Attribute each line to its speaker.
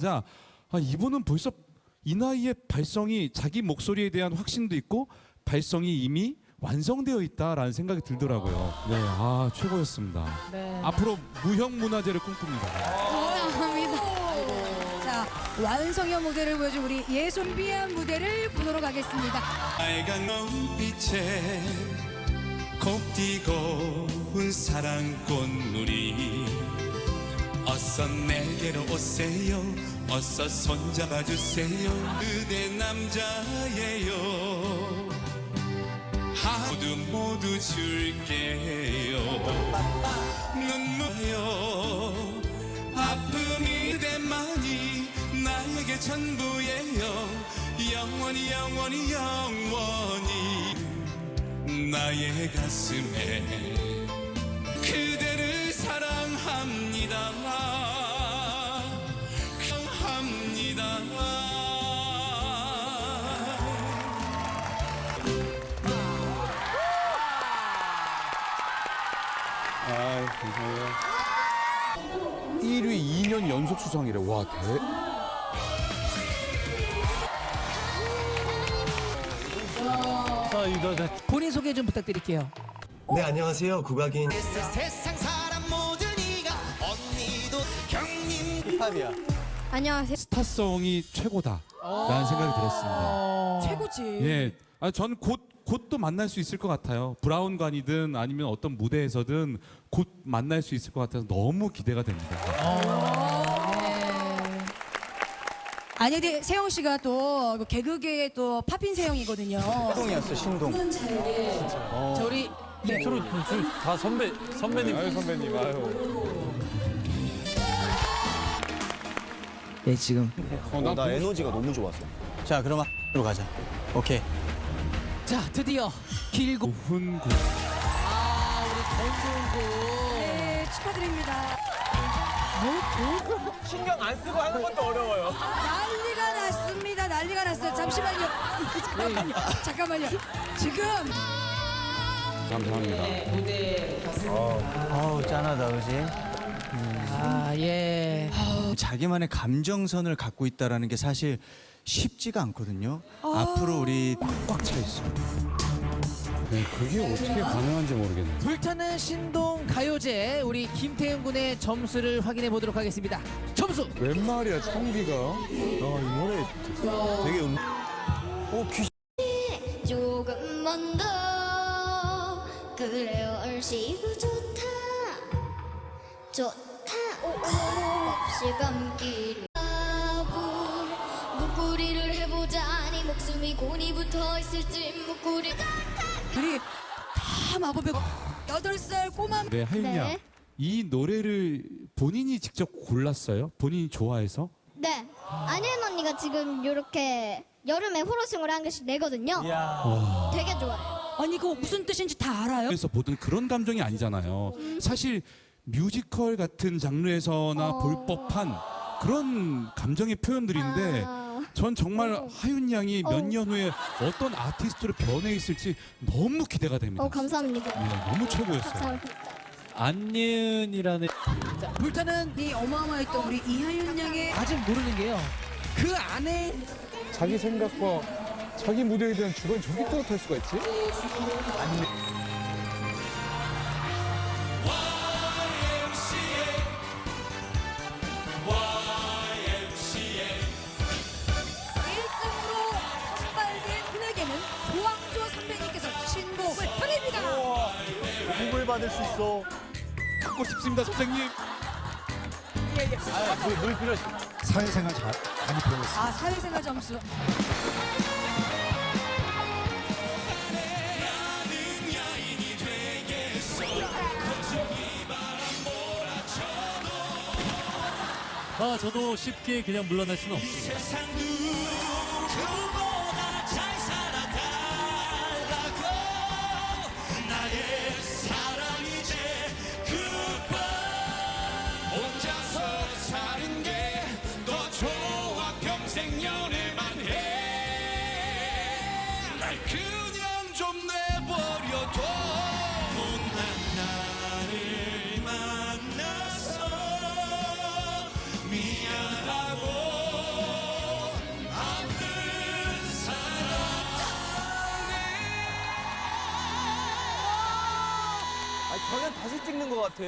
Speaker 1: 자, 아, 이분은 벌써 이 나이에 발성이 자기 목소리에 대한 확신도 있고 발성이 이미 완성되어 있다라는 생각이 들더라고요. 네, 아 최고였습니다.
Speaker 2: 네.
Speaker 1: 앞으로 무형 문화재를 꿈꿉니다.
Speaker 3: 감사합니다. 자, 완성형 무대를 보여준 우리 예순비한 무대를 보도록 하겠습니다.
Speaker 4: 빨간 눈빛에 곱디고 운 사랑꽃물이 어서 내게로 오세요. 어서 손잡아 주세요. 그대 남자예요. 모두 모두 줄게요. 눈물요. 아픔이 그대만이 나에게 전부예요. 영원히 영원히 영원히 나의 가슴에
Speaker 5: 아, 감사해요. 1위 2년 연속 수상이래. 와, 대.
Speaker 2: 본인 소개 좀 부탁드릴게요.
Speaker 6: 네 안녕하세요 국악인
Speaker 3: 안녕하세요.
Speaker 1: 스타성이 최고다 라는 생각이 들었습니다.
Speaker 3: 최고지.
Speaker 1: 예, 아, 전 곧 곧 또 만날 수 있을 것 같아요. 브라운관이든 아니면 어떤 무대에서든 곧 만날 수 있을 것 같아서 너무 기대가 됩니다.
Speaker 3: 아니 근데 세영 씨가 또 개그계의 또 팝인 세영이거든요.
Speaker 6: 신동이었어 신동
Speaker 2: 자, 우리 네.
Speaker 7: 다 선배 선배님
Speaker 5: 아유, 선배님, 아유.
Speaker 6: 네 지금
Speaker 5: 어,
Speaker 6: 나나 에너지가 너무 좋았어 자 그럼 으로 가자 오케이
Speaker 2: 자 드디어 길고
Speaker 1: 훈구.
Speaker 2: 아 우리 권동구
Speaker 3: 네, 축하드립니다.
Speaker 7: 신경 안 쓰고 하는 것도 어려워요.
Speaker 3: 난리가 났습니다. 난리가 났어요. 잠시만요. 잠깐만요. 잠깐만요. 지금
Speaker 1: 감사합니다.
Speaker 6: 어우 짠하다 그지
Speaker 2: 아 예.
Speaker 6: 자기만의 감정선을 갖고 있다라는 게 사실 쉽지가 않거든요 앞으로 우리 꽉 차 있어
Speaker 5: 네, 그게 어떻게 가능한지 모르겠네.
Speaker 2: 불타는 신동 가요제 우리 김태형 군의 점수를 확인해 보도록 하겠습니다. 점수
Speaker 5: 웬 말이야, 청비가?
Speaker 6: 이 노래 되게 음... 어 귀...
Speaker 8: 조금만 더 그래요 얼씨구 좋다 좋다 없이 감기를 목구리를 해보자니 목숨이 곤이 붙어 있을지 목구리
Speaker 3: 우리 다 마법의 여덟 살 꼬마
Speaker 1: 네, 하윤 양.
Speaker 8: 네.
Speaker 1: 이 노래를 본인이 직접 골랐어요? 본인이 좋아해서?
Speaker 8: 네 안혜은 언니가 지금 이렇게 여름에 호러싱을 한 개씩 내거든요 되게 좋아요
Speaker 3: 아니 그거 무슨 뜻인지 다 알아요?
Speaker 1: 그래서 보던 그런 감정이 아니잖아요. 사실 뮤지컬 같은 장르에서나
Speaker 8: 어.
Speaker 1: 볼 법한 그런 감정의 표현들인데
Speaker 8: 아,
Speaker 1: 전 정말
Speaker 8: 어.
Speaker 1: 하윤 양이 몇
Speaker 8: 어.
Speaker 1: 년 후에 어떤 아티스트로 변해 있을지 너무 기대가 됩니다.
Speaker 8: 어 감사합니다
Speaker 1: 네, 너무 최고였어요.
Speaker 8: 감사합니다
Speaker 2: 자, 불타는
Speaker 3: 이 어마어마했던 우리 이하윤 양의
Speaker 2: 아직 모르는 게요. 그 안에
Speaker 5: 자기 생각과 자기 무대에 대한 주관이 저렇게 뚜렷할 수가 있지?
Speaker 6: 받을 수 있어
Speaker 1: 갖고 싶습니다, 선생님.
Speaker 6: 물 필요
Speaker 5: 사회생활 잘, 많이 배웠어.
Speaker 3: 아 사회생활 점수.
Speaker 7: 아 저도 쉽게 그냥 물러날 수는
Speaker 4: 누구보다
Speaker 9: 다시 찍는 것 같아.